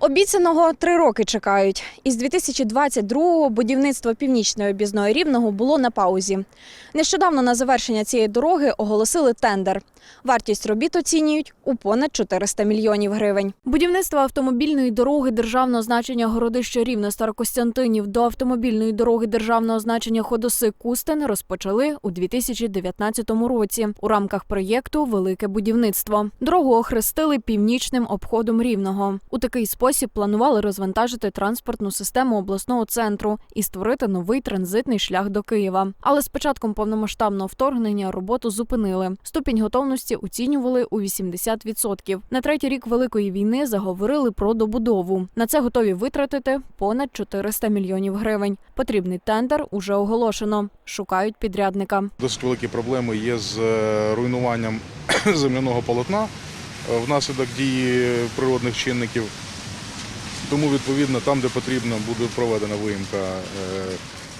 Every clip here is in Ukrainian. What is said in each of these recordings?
Обіцяного три роки чекають. Із 2022-го будівництво північної об'їзної рівного було на паузі. Нещодавно на завершення цієї дороги оголосили тендер. Вартість робіт оцінюють у понад 400 мільйонів гривень. Будівництво автомобільної дороги державного значення Городище Рівне Старокостянтинів до автомобільної дороги державного значення Ходоси Кустин розпочали у 2019 році у рамках проєкту Велике будівництво. Дорогу охрестили північним обходом рівного. У такий спосіб планували розвантажити транспортну систему обласного центру і створити новий транзитний шлях до Києва. Але з початком повномасштабного вторгнення роботу зупинили. Ступінь готовності оцінювали у 80%. На третій рік великої війни заговорили про добудову. На це готові витратити понад 400 мільйонів гривень. Потрібний тендер уже оголошено. Шукають підрядника. Досить великі проблеми є з е, руйнуванням земляного полотна е, внаслідок дії природних чинників. Тому, відповідно, там, де потрібно, буде проведена виїмка е,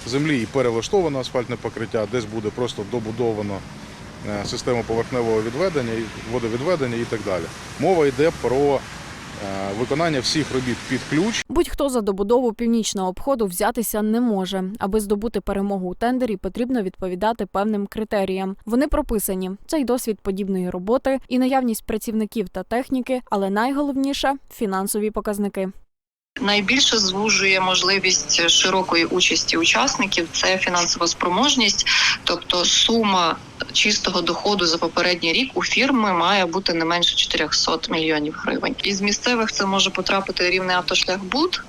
землі і перелаштовано асфальтне покриття, десь буде просто добудовано е, систему поверхневого відведення, водовідведення і так далі. Мова йде про е, виконання всіх робіт під ключ. Будь-хто за добудову північного обходу взятися не може. Аби здобути перемогу у тендері, потрібно відповідати певним критеріям. Вони прописані: це й досвід подібної роботи, і наявність працівників та техніки, але найголовніше фінансові показники. Найбільше звужує можливість широкої участі учасників це фінансова спроможність, тобто сума чистого доходу за попередній рік у фірми має бути не менше 400 мільйонів гривень. Із місцевих це може потрапити рівний автошлях БУД.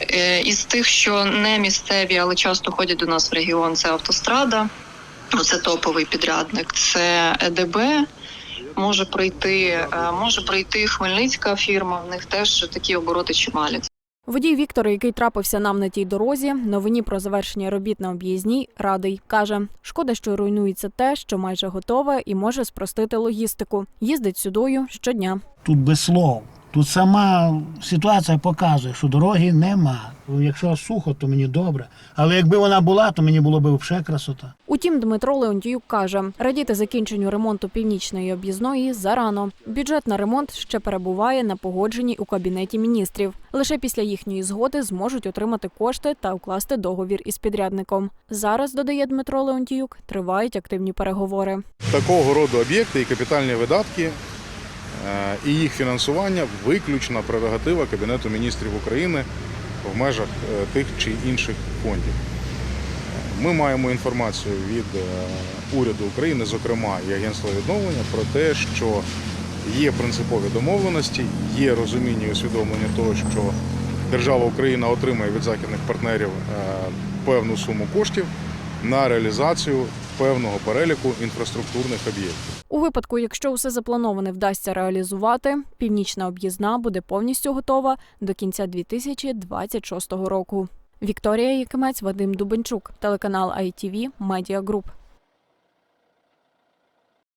Е, Із тих, що не місцеві, але часто ходять до нас в регіон, це автострада. Це топовий підрядник, це ЕДБ. Може прийти, е, може прийти Хмельницька фірма. В них теж такі обороти чималі. Водій Віктор, який трапився нам на тій дорозі, новині про завершення робіт на об'їзній радий. каже: шкода, що руйнується те, що майже готове, і може спростити логістику. Їздить сюдою щодня. Тут без слов. Тут сама ситуація показує, що дороги нема. Якщо сухо, то мені добре. Але якби вона була, то мені було б взагалі красота. Утім, Дмитро Леонтіюк каже, радіти закінченню ремонту північної об'їзної зарано. Бюджет на ремонт ще перебуває на погодженні у кабінеті міністрів. Лише після їхньої згоди зможуть отримати кошти та укласти договір із підрядником. Зараз додає Дмитро Леонтіюк, тривають активні переговори. Такого роду об'єкти і капітальні видатки і їх фінансування виключна прерогатива Кабінету міністрів України в межах е, тих чи інших фондів. Е, Ми маємо інформацію від е, уряду України, зокрема і Агентства відновлення, про те, що є принципові домовленості, є розуміння і усвідомлення того, що держава Україна отримає від західних партнерів е, певну суму коштів на реалізацію певного переліку інфраструктурних об'єктів. У випадку, якщо усе заплановане вдасться реалізувати, північна об'їзна буде повністю готова до кінця 2026 року. Вікторія Якимець, Вадим Дубенчук, телеканал ITV Media Group.